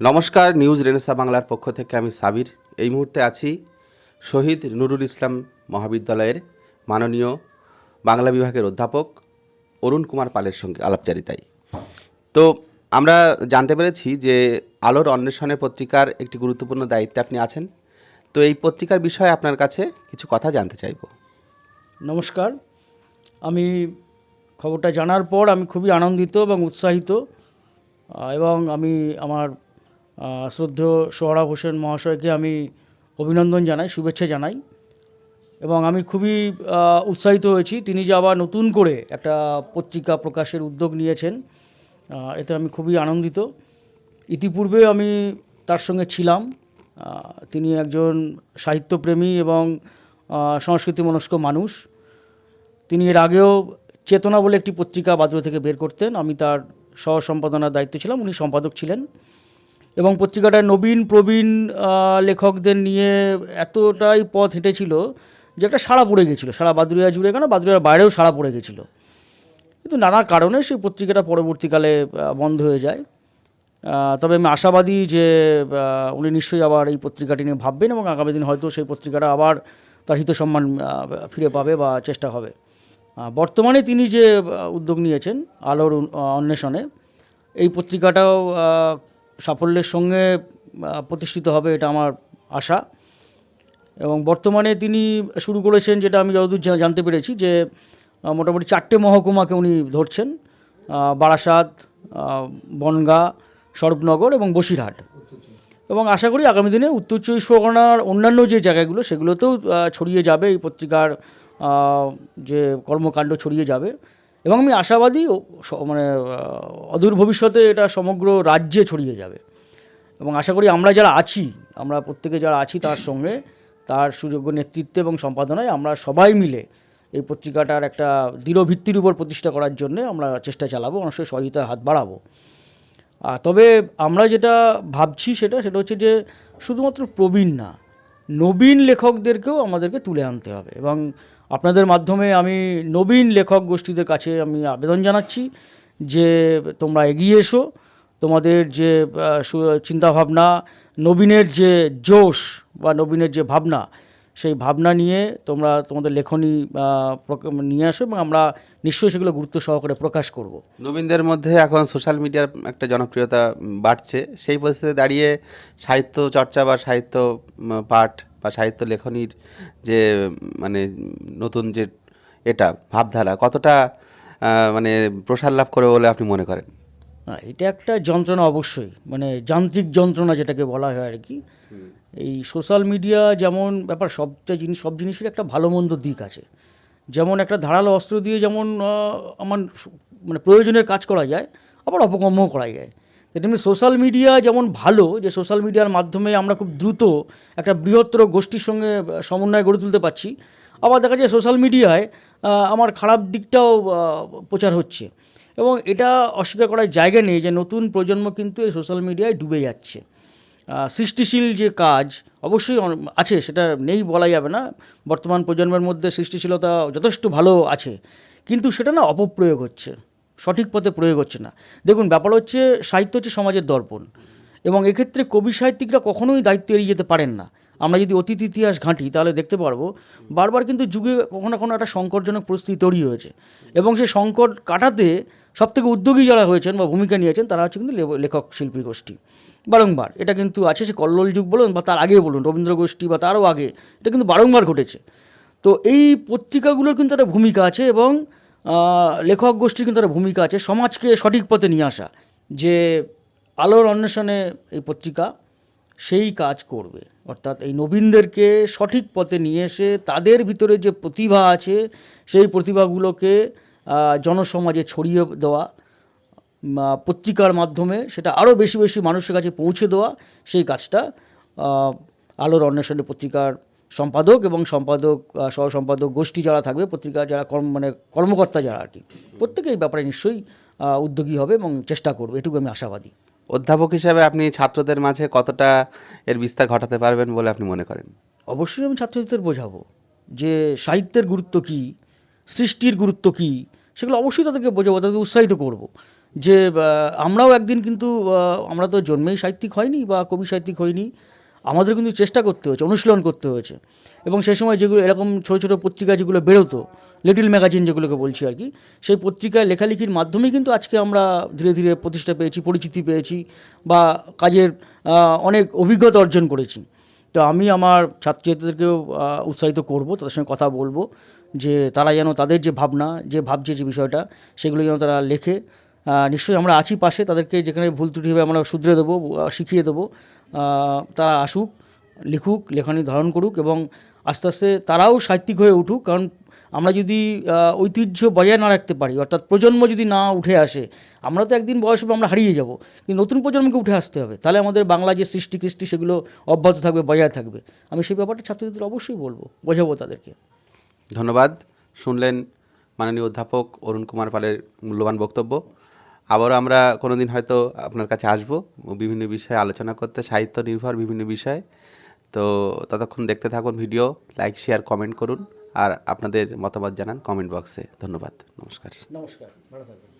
নমস্কার, news Renaissance বাংলার পক্ষ থেকে আমি সাবির। এই মুহূর্তে আছি শহীদ নুরুল ইসলাম মহাবিদ্যালয়ের মাননীয় বাংলা বিভাগের অধ্যাপক অরুণ কুমার পালের সঙ্গে আলাপচারিতায়। তো আমরা জানতে পেরেছি যে আলোর অন্বেষণে পত্রিকার একটি গুরুত্বপূর্ণ দায়িত্বে আপনি আছেন। তো এই পত্রিকার বিষয়ে আপনার কাছে কিছু কথা জানতে চাইব। নমস্কার। আমি খবরটা জানার পর আমি খুবই আনন্দিত এবং উৎসাহিত এবং আমি আমার শ্রদ্ধেয় সোহরাব হোসেন মহাশয়কে আমি অভিনন্দন জানাই শুভেচ্ছা জানাই। এবং আমি খুবই উৎসাহিত হয়েছি। তিনি যে আবার নতুন করে একটা পত্রিকা প্রকাশের উদ্যোগ নিয়েছেন এতে আমি খুবই আনন্দিত। ইতিপূর্বে আমি তার সঙ্গে ছিলাম। তিনি একজন সাহিত্যপ্রেমী এবং আহ, সংস্কৃতিমনস্ক মানুষ। তিনি এর আগেও চেতনা বলে একটি পত্রিকা বাদুড়া থেকে বের করতেন। আমি তার সহ সম্পাদনার দায়িত্ব ছিলাম উনি সম্পাদক ছিলেন। এবং পত্রিকাটায় নবীন, প্রবীণ লেখকদের নিয়ে এতটাই পথ হেঁটেছিল যে একটা সাড়া পড়ে গেছিল। সারা বাদুরিয়া জুড়ে কেন? বাদুড়িয়ার বাইরেও সাড়া পড়ে গেছিল। কিন্তু নানা কারণে সেই পত্রিকাটা পরবর্তীকালে বন্ধ হয়ে যায়। তবে আমি আশাবাদী যে উনি নিশ্চয়ই আবার এই পত্রিকাটি নিয়ে ভাববেন এবং আগামী দিন হয়তো সেই পত্রিকাটা আবার তার হিত সম্মান ফিরে পাবে বা চেষ্টা হবে। বর্তমানে তিনি যে উদ্যোগ নিয়েছেন, আলোর অন্বেষণে, এই পত্রিকাটাও সাফল্যের সঙ্গে প্রতিষ্ঠিত হবে এটা আমার আশা। এবং বর্তমানে তিনি শুরু করেছেন যেটা আমি যতদূর জানতে পেরেছি যে মোটামুটি চারটে মহকুমাকে উনি ধরছেন বারাসাত বনগাঁ, স্বরূপনগর এবং বসিরহাট। এবং আশা করি আগামী দিনে উত্তর চব্বিশ পরগনার অন্যান্য যে জায়গাগুলো, সেগুলোতেও ছড়িয়ে যাবে। এই পত্রিকার যে কর্মকাণ্ড ছড়িয়ে যাবে। এবং আমি আশাবাদী মানে অদূর ভবিষ্যতে এটা সমগ্র রাজ্যে ছড়িয়ে যাবে। এবং আশা করি আমরা যারা আছি, আমরা প্রত্যেকে যারা আছি তার সঙ্গে, তার সুযোগ্য নেতৃত্বে এবং সম্পাদনায় আমরা সবাই মিলে এই পত্রিকাটার একটা দৃঢ় ভিত্তির উপর প্রতিষ্ঠা করার জন্য আমরা চেষ্টা চালাবো, অবশ্যই সহযোগিতার হাত বাড়াবো। তবে আমরা যেটা ভাবছি সেটা সেটা হচ্ছে যে শুধুমাত্র প্রবীণ না নবীন লেখকদেরকেও আমাদেরকে তুলে আনতে হবে এবং আপনাদের মাধ্যমে আমি নবীন লেখক গোষ্ঠীদের কাছে আমি আবেদন জানাচ্ছি যে তোমরা এগিয়ে এসো। তোমাদের যে চিন্তাভাবনা, নবীনের যে জোশ বা নবীনের যে ভাবনা সেই ভাবনা নিয়ে তোমরা তোমাদের লেখনী নিয়ে আসো এবং আমরা নিশ্চয়ই সেগুলো গুরুত্ব সহকারে প্রকাশ করব। নবীনদের মধ্যে এখন সোশ্যাল মিডিয়ার একটা জনপ্রিয়তা বাড়ছে। সেই পরিস্থিতিতে দাঁড়িয়ে সাহিত্য চর্চা বা সাহিত্য পাঠ বা সাহিত্য লেখনীর যে মানে নতুন যে, এটা, ভাবধারা কতটা মানে প্রসার লাভ করে বলে আপনি মনে করেন? হ্যাঁ এটা একটা যন্ত্রণা অবশ্যই মানে যান্ত্রিক যন্ত্রণা যেটাকে বলা হয় আর কি। এই সোশ্যাল মিডিয়া যেমন ব্যাপার সবটা জিনিস সব জিনিসের একটা ভালো মন্দ দিক আছে। যেমন একটা ধারালো অস্ত্র দিয়ে যেমন আমার মানে প্রয়োজনের কাজ করা যায় আবার অপকর্মও করা যায়। তেমনি সোশ্যাল মিডিয়া যেমন ভালো যে সোশ্যাল মিডিয়ার মাধ্যমে আমরা খুব দ্রুত একটা বৃহত্তর গোষ্ঠীর সঙ্গে সমন্বয় গড়ে তুলতে পারছি। আবার দেখা যায় সোশ্যাল মিডিয়ায় আমার খারাপ দিকটাও প্রচার হচ্ছে। এবং এটা অস্বীকার করার জায়গা নেই যে নতুন প্রজন্ম কিন্তু এই সোশ্যাল মিডিয়ায় ডুবে যাচ্ছে। সৃষ্টিশীল যে কাজ অবশ্যই আছে, সেটা নেই বলা যাবে না। বর্তমান প্রজন্মের মধ্যে সৃষ্টিশীলতা যথেষ্ট ভালো আছে, কিন্তু সেটা না অপপ্রয়োগ হচ্ছে, সঠিক পথে প্রয়োগ হচ্ছে না। দেখুন, ব্যাপার হচ্ছে সাহিত্য হচ্ছে সমাজের দর্পণ এবং এক্ষেত্রে কবি সাহিত্যিকরা কখনোই দায়িত্ব এড়িয়ে যেতে পারেন না। আমরা যদি অতীত ইতিহাস ঘাঁটি, তাহলে দেখতে পারব, বারবার কিন্তু যুগে কখনো কোনো একটা সংকটজনক পরিস্থিতি তৈরি হয়েছে এবং সেই সংকট কাটাতে সবথেকে উদ্যোগী যারা হয়েছেন বা ভূমিকা নিয়েছেন তারা হচ্ছে কিন্তু লেখক শিল্পী গোষ্ঠী। বারংবার, এটা কিন্তু আছে সে কল্লোল যুগ বলুন বা তার আগে বলুন, রবীন্দ্র গোষ্ঠী বা তারও আগে, এটা কিন্তু বারংবার ঘটেছে। তো এই পত্রিকাগুলোর কিন্তু একটা ভূমিকা আছে এবং লেখক গোষ্ঠীর কিন্তু একটা ভূমিকা আছে সমাজকে সঠিক পথে নিয়ে আসা, যে আলোর অন্বেষণে এই পত্রিকা সেই কাজ করবে। অর্থাৎ এই নবীনদেরকে সঠিক পথে নিয়ে এসে তাদের ভিতরে যে প্রতিভা আছে, সেই প্রতিভাগুলোকে জনসমাজে ছড়িয়ে দেওয়া পত্রিকার মাধ্যমে সেটা আরও বেশি বেশি মানুষের কাছে পৌঁছে দেওয়া সেই কাজটা আলোর অন্বেষণে পত্রিকার সম্পাদক এবং সম্পাদক সহ সম্পাদক গোষ্ঠী যারা থাকবে পত্রিকা যারা কর্ম মানে কর্মকর্তা যারা আর কি প্রত্যেকে এই ব্যাপারে নিশ্চয়ই উদ্যোগী হবে এবং চেষ্টা করবে। এটুকু আমি আশাবাদী। অধ্যাপক হিসাবে আপনি ছাত্রদের মাঝে কতটা এর বিস্তার ঘটাতে পারবেন বলে আপনি মনে করেন? অবশ্যই আমি ছাত্রছাত্রীদের বোঝাবো যে সাহিত্যের গুরুত্ব কী সৃষ্টির গুরুত্ব কী সেগুলো অবশ্যই তাদেরকে বোঝাবো, তাদেরকে উৎসাহিত করব। যে আমরাও একদিন কিন্তু আমরা তো জন্মেই সাহিত্যিক হয়নি বা কবি সাহিত্যিক হয়নি আমাদের কিন্তু চেষ্টা করতে হয়েছে, অনুশীলন করতে হয়েছে। এবং সেই সময় যেগুলো, এরকম ছোটো ছোটো পত্রিকা যেগুলো বেরোতো লিটল ম্যাগাজিন যেগুলোকে বলছি আর কি, সেই পত্রিকায় লেখালেখির মাধ্যমেই কিন্তু আজকে আমরা ধীরে ধীরে প্রতিষ্ঠা পেয়েছি, পরিচিতি পেয়েছি বা কাজের অনেক অভিজ্ঞতা অর্জন করেছি। তো আমি আমার ছাত্রছাত্রীদেরকেও উৎসাহিত করব, তাদের সঙ্গে কথা বলব। যে তারা যেন তাদের যে ভাবনা, যে ভাবছে যে বিষয়টা, সেগুলো যেন তারা লেখে। নিশ্চয়ই আমরা আছি পাশে, তাদেরকে যেখানে ভুল ত্রুটি হবে আমরা শুধরে দেবো শিখিয়ে দেবো। তারা আসুক, লিখুক, লেখনী ধারণ করুক এবং আস্তে আস্তে তারাও সাহিত্যিক হয়ে উঠুক। কারণ আমরা যদি ঐতিহ্য বজায় না রাখতে পারি, অর্থাৎ প্রজন্ম যদি না উঠে আসে, আমরা তো একদিন বয়স হবে আমরা হারিয়ে যাব। কিন্তু নতুন প্রজন্মকে উঠে আসতে হবে। তাহলে আমাদের বাংলা যে সৃষ্টি কৃষ্টি সেগুলো অব্যাহত থাকবে, বজায় থাকবে। আমি সেই ব্যাপারটা ছাত্রছাত্রীদের অবশ্যই বলব, বোঝাবো তাদেরকে। ধন্যবাদ। শুনলেন মাননীয় অধ্যাপক অরুণ কুমার পালের মূল্যবান বক্তব্য। আবারও আমরা কোনো দিন হয়তো আপনার কাছে আসব, বিভিন্ন বিষয়ে আলোচনা করতে, সাহিত্য নির্ভর বিভিন্ন বিষয়ে। তো ততক্ষণ দেখতে থাকুন ভিডিও, লাইক, শেয়ার, কমেন্ট করুন। আর আপনাদের মতামত জানান কমেন্ট বক্সে। ধন্যবাদ। নমস্কার। নমস্কার। ভালো থাকবেন।